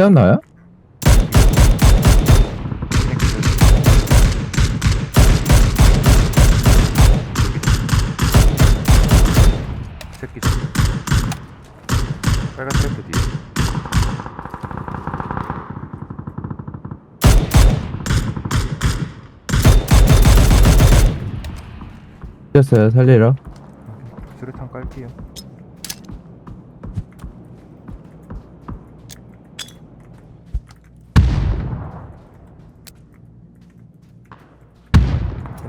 태어나요? 새끼 새끼 빨간 트랙터 뒤에. 뛰었어요 살리러. 수류탄 깔게요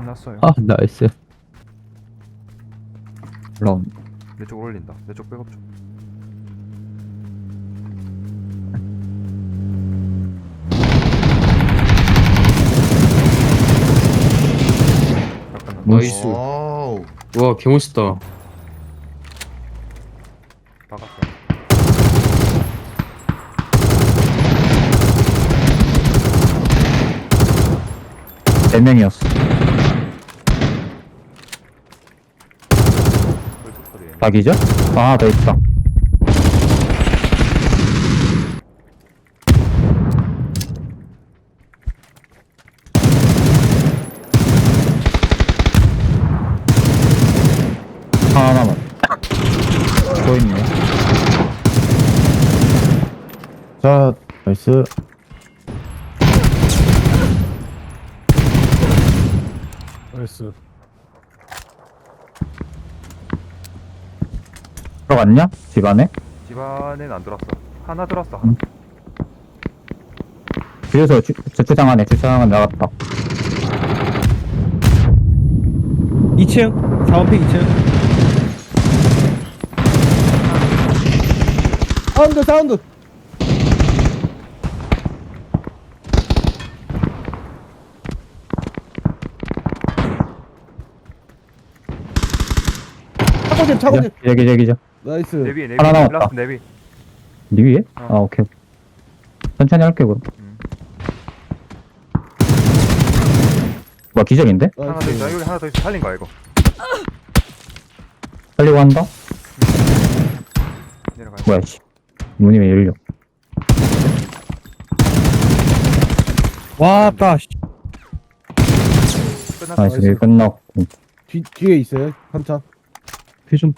끝났어요. 아 나이스. 럼내쪽 올린다. 내쪽 백업 좀. 잠깐만. 나이스. 와우. 와 개멋있다. 박았어 네명이었어 꿀뚝 소리 얘네. 박이죠? 아더 있다 하나만 보이네 자 나이스 나이스 들어갔냐? 집 안에? 집안에는 안 들어왔어. 하나 들어왔어. 하나 음. 그래서 주, 주차장 안에 주차장 안에 나갔다. 2층? 4번픽 2층? 사운드 사운드! 차고집 차고집! 여기 여기죠 나이스. 내비 내비. 하나 남았다. 내비. 니 위에? 어. 아 오케이. 천천히 할게 그럼. 음. 뭐 기적인데? 하나 더 있어 여기 하나 더 있어. 살린 거야 이거. 살리고 한다? 내려가요 뭐야 씨. 문이 왜 열려 와따 끝났어. 나이스. 여기 끝났고. 뒤, 뒤에 있어요? 한차 피좀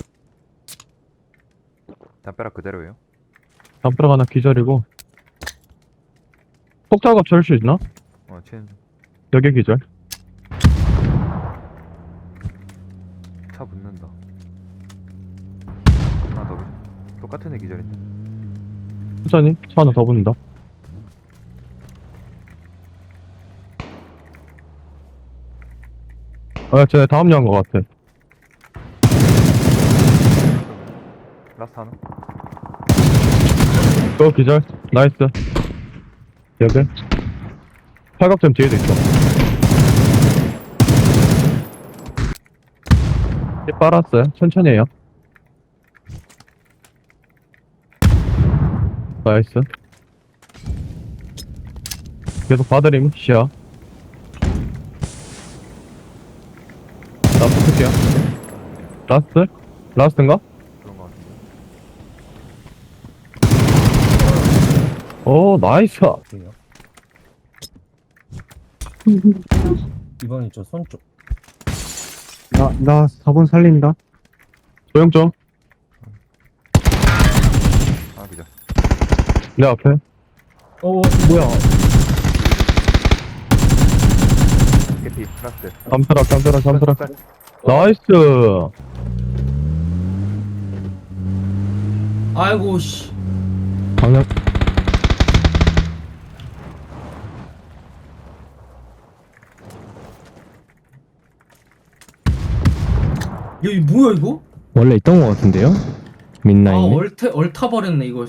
담벼락 그대로예요. 담벼락 하나 기절이고. 폭작업 줄수 있나? 어 쟤는 여기 기절. 차 붙는다. 하나 더 붙- 똑같은 애 기절인데 천천히. 차 하나 더 붙는다. 아쟤 다음 년것 같아 라스트 하나. 또 기절. 나이스. 여기. 팔각점 뒤에도 있어. 이 빨았어요. 천천히 해요. 나이스. 계속 봐드림 시야. 나 붙을게요. 라스트? 라스트인가? 그런 거 같은데 오 나이스. 이번이 저 손쪽. 나, 나 4번 살린다. 조용 좀. 하나 기절 내 앞에. 어 뭐야? 개피 라스트 잠들어 잠들어 잠들어 쌀, 쌀. 나이스. 아이고 씨. 방역 여기 뭐야 이거? 원래 있던 것 같은데요? 아 민나잇 얼타 얼타 버렸네 이거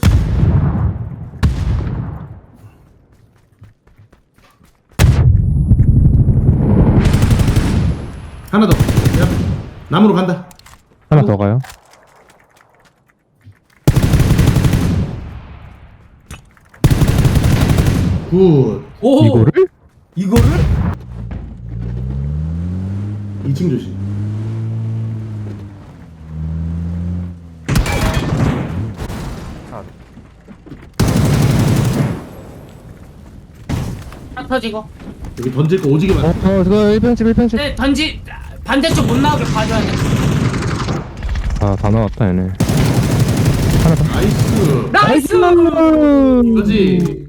하나 더. 야, 남으로 간다. 하나 더 가요 굿. 오 이거를? 이거를? 2층 조심. 하나 터지고 여기 던질 거 오지게 어, 많아. 어, 그거 1평집, 1평집. 네 던지 반대쪽 못 나오게 봐줘야 돼 아, 다 나왔다, 얘네. 나이스. 나이스 이거지.